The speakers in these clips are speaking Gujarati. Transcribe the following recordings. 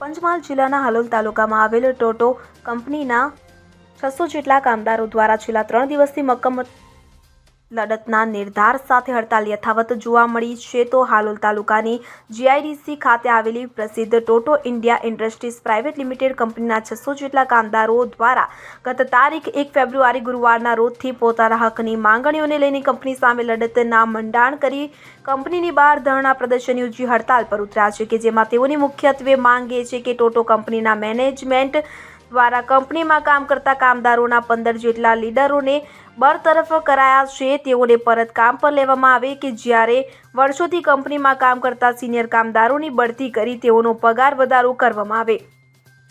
પંચમહાલ જિલ્લાના હાલોલ તાલુકામાં આવેલ ટોટો કંપનીના છસો જેટલા કામદારો દ્વારા છેલ્લા ત્રણ દિવસથી મક્કમ લડતના નિર્ધાર સાથે હડતાલ યથાવત જોવા મળી છે તો હાલોલ તાલુકાની જીઆઈડીસી ખાતે આવેલી પ્રસિદ્ધ Toto India industries private limited કંપનીના છસો જેટલા કામદારો દ્વારા ગત તારીખ એક ફેબ્રુઆરી ગુરુવારના રોજથી પોતાના હકની માંગણીઓને લઈને કંપની સામે લડતના મંડાણ કરી કંપનીની બહાર ધરણા પ્રદર્શન યોજી હડતાલ પર ઉતર્યા છે કે જેમાં તેઓની મુખ્યત્વે માંગ એ છે કે ટોટો કંપનીના મેનેજમેન્ટ દ્વારા કંપનીમાં કામ કરતા કામદારોના પંદર જેટલા લીડરોને બરતરફ કરાયા છે. તેઓને પરત કામ પર લેવામાં આવે કે જ્યારે વર્ષોથી કંપનીમાં કામ કરતા સિનિયર કામદારોની બઢતી કરી તેઓનો પગાર વધારો કરવામાં આવે.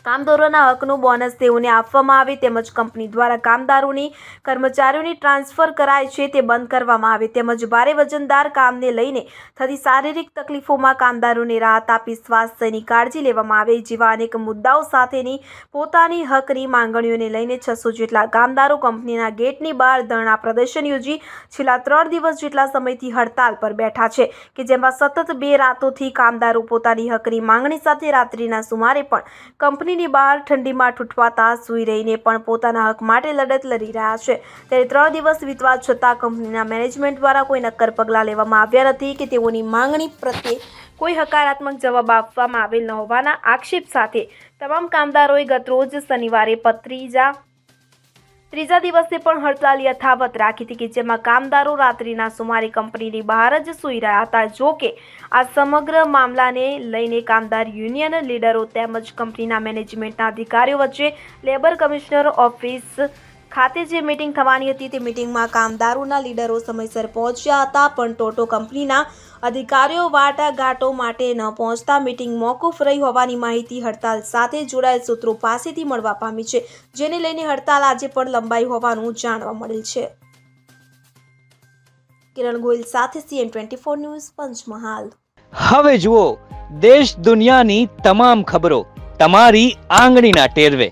કામદારોના હકનું બોનસ તેઓને આપવામાં આવે તેમજ કંપની દ્વારા કામદારોની કર્મચારીઓની ટ્રાન્સફર કરાય છે તે બંધ કરવામાં આવે તેમજ ભારે વજનદાર કામને લઈને થતી શારીરિક તકલીફોમાં કામદારોને રાહત આપી સ્વાસ્થ્યની કાળજી લેવામાં આવે જેવા અનેક મુદ્દાઓ સાથેની પોતાની હકની માંગણીઓને લઈને છસો જેટલા કામદારો કંપનીના ગેટની બહાર ધરણા પ્રદર્શન યોજી છેલ્લા ત્રણ દિવસ જેટલા સમયથી હડતાલ પર બેઠા છે કે જેમાં સતત બે રાતોથી કામદારો પોતાની હકની માંગણી સાથે રાત્રિના સુમારે પણ કંપનીની બહાર ઠંડીમાં ઠૂંઠવાતા સૂઈ રહીને પણ પોતાના હક માટે લડત લડી રહ્યા છે. ત્યારે ત્રણ દિવસ વીતવા છતાં કંપનીના મેનેજમેન્ટ દ્વારા કોઈ નક્કર પગલાં લેવામાં આવ્યા નથી કે તેઓની માંગણી પ્રત્યે કોઈ હકારાત્મક જવાબ આપવામાં આવેલ ન હોવાના આક્ષેપ સાથે. તમામ કામદારોએ ગતરોજ શનિવારે પત્રીજા ત્રીજા દિવસે પણ હડતાલ યથાવત રાખી હતી કે જેમાં કામદારો રાત્રિના સુમારે કંપનીની બહાર જ સૂઈ રહ્યા હતા. જો કે, આ સમગ્ર મામલાને લઈને કામદાર યુનિયન લીડરો તેમજ કંપનીના મેનેજમેન્ટના અધિકારીઓ વચ્ચે લેબર કમિશનર ઓફિસ ખાતે જે મિટિંગ થવાની હતી તે મિટિંગમાં કામદારોના લીડરો સમયસર પહોંચ્યા હતા, પણ ટોટો કંપનીના અધિકારીઓ વાટાઘાટો માટે ન પહોંચતા મિટિંગ મોકૂફ રહી હોવાની માહિતી હડતાલ સાથે જોડાયેલ સૂત્રો પાસેથી મળવા પામી છે, જેને લઈને હડતાલ આજે પણ લંબાઈ હોવાનું જાણવા મળેલ છે. કિરણ ગોયલ સાથે CN twenty four news, Panchmahal. હવે જુઓ, દેશ દુનિયાની તમામ ખબરો, તમારી આંગળીના ટેરવે.